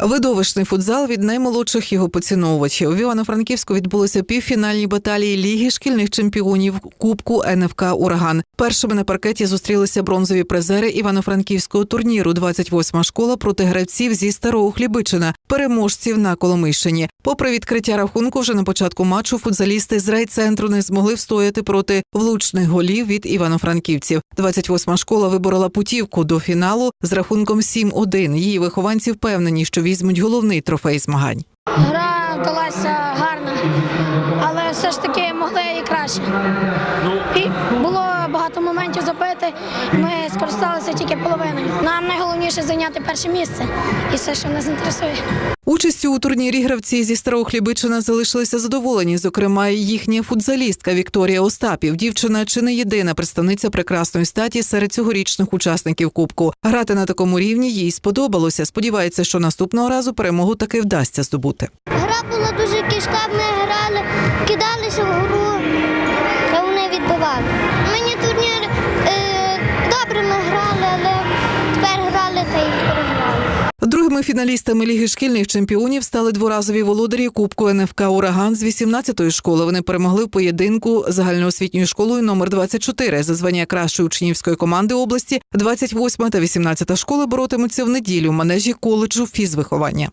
Видовищний футзал від наймолодших його поціновувачів. В Івано-Франківську відбулися півфінальні баталії Ліги шкільних чемпіонів Кубку НФК Ураган. Першими на паркеті зустрілися бронзові призери івано-франківського турніру. 28-ма школа проти гравців зі старого Хлібичина, переможців на Коломийщині. Попри відкриття рахунку, вже на початку матчу футзалісти з райцентру не змогли встояти проти влучних голів від івано-франківців. 28-ма школа виборола путівку до фіналу з рахунком 7-1. Її вихованці впевнені, що візьмуть головний трофей змагань. Гра вдалася гарна, але все ж таки могли і краще. І було моментів забити. Ми скористалися тільки половиною. Нам найголовніше зайняти перше місце і все, що нас інтересує. Участю у турнірі гравці зі старого Хлібичина залишилися задоволені. Зокрема, їхня футзалістка Вікторія Остапів. Дівчина чи не єдина представниця прекрасної статі серед цьогорічних учасників Кубку. Грати на такому рівні їй сподобалося. Сподівається, що наступного разу перемогу таки вдасться здобути. Гра була дуже кишка, ми грали, кидалися в гру, та вони відбивали. Другими фіналістами Ліги шкільних чемпіонів стали дворазові володарі Кубку НФК Ураган з 18-ї школи. Вони перемогли в поєдинку загальноосвітньою школою номер 24 за звання кращої учнівської команди області. 28 та 18 школи боротимуться в неділю в манежі коледжу фізвиховання.